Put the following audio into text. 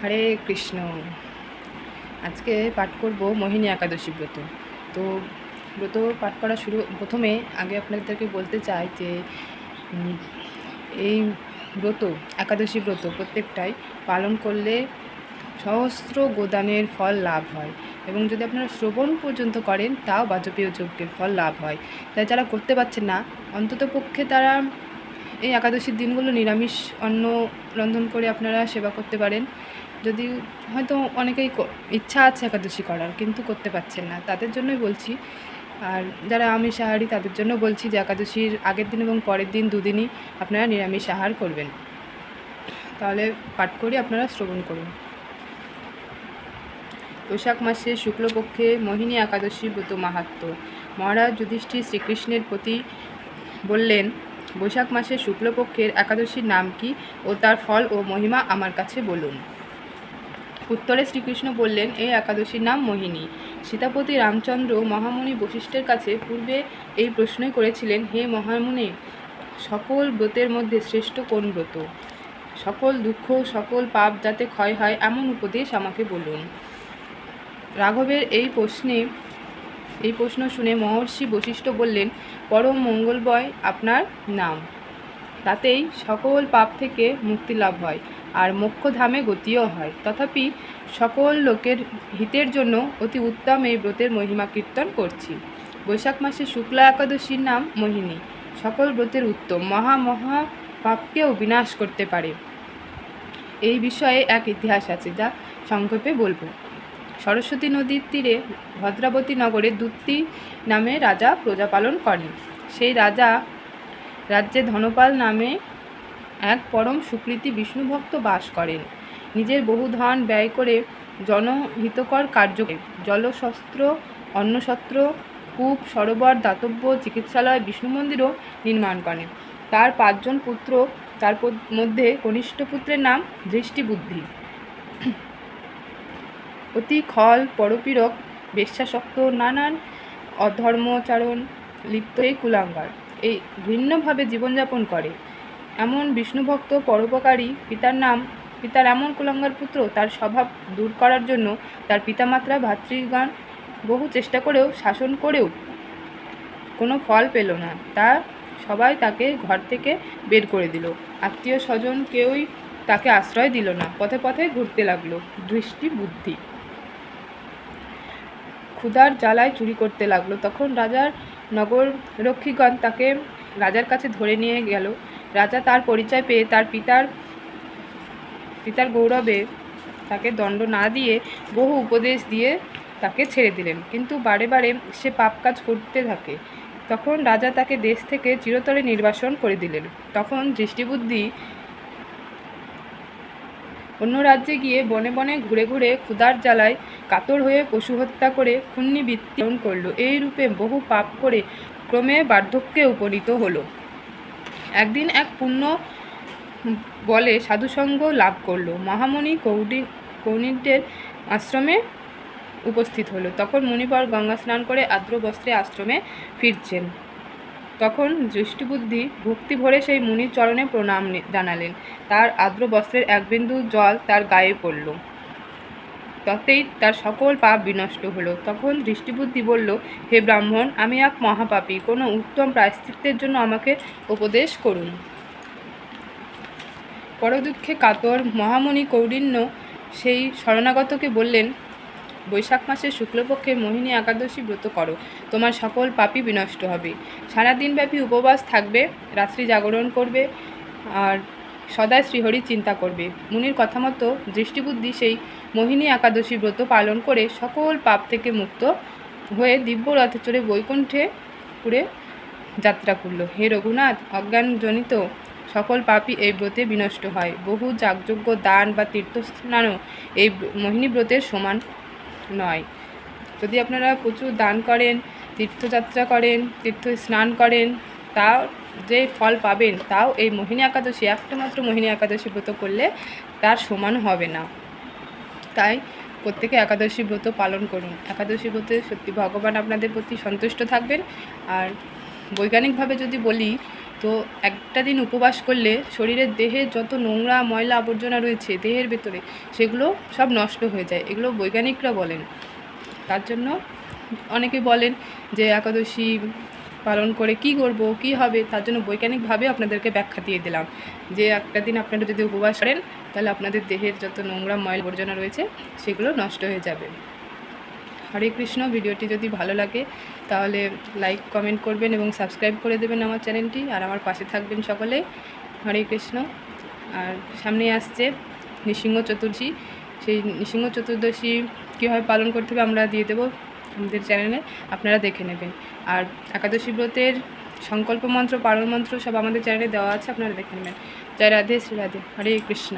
হরে কৃষ্ণ। আজকে পাঠ করব মোহিনী একাদশী ব্রত। তো ব্রত পাঠ করা শুরু, প্রথমে আগে আপনাদেরকে বলতে চাই যে এই ব্রত, একাদশী ব্রত প্রত্যেকটাই পালন করলে সহস্র গোদানের ফল লাভ হয় এবং যদি আপনারা শ্রবণ পর্যন্ত করেন, তাও বাজপেয় যজ্ঞের ফল লাভ হয়। তাই যারা করতে পারছেন না, অন্তত পক্ষে তারা এই একাদশীর দিনগুলো নিরামিষ অন্ন রন্ধন করে আপনারা সেবা করতে পারেন। যদি হয়তো অনেকেই ইচ্ছা আছে একাদশী করার, কিন্তু করতে পারছেন না। তাদের জন্যই বলছি। আর যারা আমিষ আহারি, তাদের জন্য বলছি যে একাদশীর আগের দিন এবং পরের দিন দুদিনই আপনারা নিরামিষ আহার করবেন। তাহলে পাঠ করে, আপনারা শ্রবণ করুন। বৈশাখ মাসে শুক্লপক্ষে মোহিনী একাদশী ব্রত মাহাত্ম। মহারাজ যুধিষ্ঠির শ্রীকৃষ্ণের প্রতি বললেন, বৈশাখ মাসে শুক্লপক্ষের একাদশীর নাম কি ও তার ফল ও মহিমা আমার কাছে বলুন। উত্তরে শ্রীকৃষ্ণ বললেন এই একাদশীর নাম মোহিনী। সীতাপতি রামচন্দ্র মহামুনি বশিষ্ঠের কাছে পূর্বে এই প্রশ্নই করেছিলেন, হে মহামুনি, সকল ব্রতের মধ্যে শ্রেষ্ঠ কোন ব্রত? সকল দুঃখ, সকল পাপ যাতে ক্ষয় হয়, এমন উপদেশ আমাকে বলুন। রাঘবের এই প্রশ্নে, এই প্রশ্ন শুনে মহর্ষি বশিষ্ঠ বললেন, পরম মঙ্গলময় আপনার নাম। তাতেই সকল পাপ থেকে মুক্তি লাভ হয়। আর মোক্ষধামে গতিও হয়। তথাপি সকল লোকের হিতের জন্য অতি উত্তম এই ব্রতের মহিমা কীর্তন করছি। বৈশাখ মাসে শুক্লা একাদশীর নাম মোহিনী। সকল ব্রতের উত্তম। মহা মহা পাপকেও বিনাশ করতে পারে। এই বিষয়ে এক ইতিহাস আছে যা সংক্ষেপে বলব। সরস্বতী নদীর তীরে ভদ্রাবতী নগরে দুত্তি নামে রাজা প্রজা পালন করেন। সেই রাজা রাজ্যে ধনপাল নামে এক পরম সুকৃতি বিষ্ণুভক্ত বাস করেন। নিজের বহু ধন ব্যয় করে জনহিতকর কার্য জলশস্ত্র, অন্নশস্ত্র, কূপ, সরোবর, দাতব্য, চিকিৎসালয়, বিষ্ণু মন্দিরও নির্মাণ করেন। তার পাঁচজন পুত্র, তার মধ্যে কনিষ্ঠ পুত্রের নাম দৃষ্টিবুদ্ধি। অতি খল, পরপীড়ক, বেশ্যাসক্ত, নানান অধর্মচারণ লিপ্ত এই কুলাঙ্গার। এই ভিন্নভাবে জীবনযাপন করে। এমন বিষ্ণুভক্ত পরোপকারী পিতার নাম, পিতার এমন কুলাঙ্গার পুত্র তার স্বভাব দূর করার জন্য তার পিতামাত্রা ভাতৃগণ বহু চেষ্টা করেও শাসন করেও কোনো ফল পেল না। তা সবাই তাকে ঘর থেকে বের করে দিল। আত্মীয় স্বজন কেউই তাকে আশ্রয় দিল না। পথে পথে ঘুরতে লাগল। দৃষ্টি বুদ্ধি। ক্ষুধার জ্বালায় চুরি করতে লাগল। তখন রাজার নগর রক্ষীগণ তাকে রাজার কাছে ধরে নিয়ে গেল। রাজা তার পরিচয় পেয়ে তার পিতার পিতার গৌরবে তাকে দণ্ড না দিয়ে বহু উপদেশ দিয়ে তাকে ছেড়ে দিলেন। কিন্তু বারে বারে সে পাপ কাজ করতে থাকে। তখন রাজা তাকে দেশ থেকে চিরতরে নির্বাসন করে দিলেন। তখন দৃষ্টিবুদ্ধি অন্য রাজ্যে গিয়ে বনে বনে ঘুরে ঘুরে ক্ষুধার জ্বালায় কাতর হয়ে পশু হত্যা করে খুন্নি বৃত্তিরণ করল। এই রূপে বহু পাপ করে ক্রমে বার্ধক্যে উপনীত হলো। একদিন এক পুণ্য বলে সাধুসঙ্গ লাভ করল। মহামণি কৌডি কৌণিকদের আশ্রমে উপস্থিত হলো। তখন মুনিবর গঙ্গা স্নান করে আর্দ্র বস্ত্রে আশ্রমে ফিরছেন। তখন দৃষ্টিবুদ্ধি ভক্তি ভরে সেই মুনির চরণে প্রণাম জানালেন। তার আর্দ্র বস্ত্রের এক বিন্দু জল তার গায়ে পড়ল। তাতেই তার সকল পাপ বিনষ্ট হলো। তখন দৃষ্টিবুদ্ধি বলল, হে ব্রাহ্মণ, আমি এক মহাপাপী। কোনো উত্তম প্রায়শ্চিত্তের জন্য আমাকে উপদেশ করুন। পরদুঃখে কাতর মহামণি কৌডিন্য সেই শরণাগতকে বললেন, বৈশাখ মাসের শুক্লপক্ষে মোহিনী একাদশী ব্রত করো। তোমার সকল পাপই বিনষ্ট হবে। সারাদিনব্যাপী উপবাস থাকবে, রাত্রি জাগরণ করবে, আর সদায় শ্রীহরি চিন্তা করবে। মুনির কথা মতো দৃষ্টিবুদ্ধি সেই মোহিনী একাদশী ব্রত পালন করে সকল পাপ থেকে মুক্ত হয়ে দিব্য রথে চড়ে বৈকুণ্ঠে পুরে যাত্রা করল। হে রঘুনাথ, অজ্ঞানজনিত সকল পাপই এই ব্রতে বিনষ্ট হয়। বহু যাগযজ্ঞ, দান বা তীর্থস্নানও এই মোহিনী ব্রতের সমান নয়। যদি আপনারা প্রচুর দান করেন, তীর্থযাত্রা করেন তীর্থ স্নান করেন, তা যে ফল পাবেন, তাও এই মোহিনী একাদশী একটা মাত্র মোহিনী একাদশী ব্রত করলে তার সমান হবে না। তাই প্রত্যেকে একাদশী ব্রত পালন করুন। একাদশী ব্রতে সত্যি ভগবান আপনাদের প্রতি সন্তুষ্ট থাকবেন। আর বৈজ্ঞানিকভাবে যদি বলি, তো একটা দিন উপবাস করলে শরীরের দেহে যত নোংরা ময়লা আবর্জনা রয়েছে, দেহের ভেতরে, সেগুলো সব নষ্ট হয়ে যায়। এগুলো বৈজ্ঞানিকরা বলেন। তার জন্য অনেকে বলেন যে একাদশী পালন করে কি করব, কি হবে, তার জন্য বৈজ্ঞানিকভাবে আপনাদেরকে ব্যাখ্যা দিয়ে দিলাম। যে একটা দিন আপনারা যদি উপবাস করেন, তাহলে আপনাদের দেহের যত নোংরা ময়লা বর্জনা রয়েছে, সেগুলো নষ্ট হয়ে যাবে। হরে কৃষ্ণ, ভিডিওটি যদি ভালো লাগে, তাহলে লাইক, কমেন্ট করবেন এবং সাবস্ক্রাইব করে দেবেন আমার চ্যানেলটি। আর আমার পাশে থাকবেন সকলে। হরে কৃষ্ণ। আর সামনে আসছে নৃসিংহ চতুর্দশী সেই নৃসিংহ চতুর্দশী কীভাবে পালন করতে হবে আমরা দিয়ে দেবো। আমাদের চ্যানেলে আপনারা দেখে নেবেন। আর একাদশী ব্রতের সংকল্প মন্ত্র পালন মন্ত্র সব আমাদের চ্যানেলে দেওয়া আছে, আপনারা দেখে নেবেন। জয় রাধে, শ্রী রাধে। হরে কৃষ্ণ।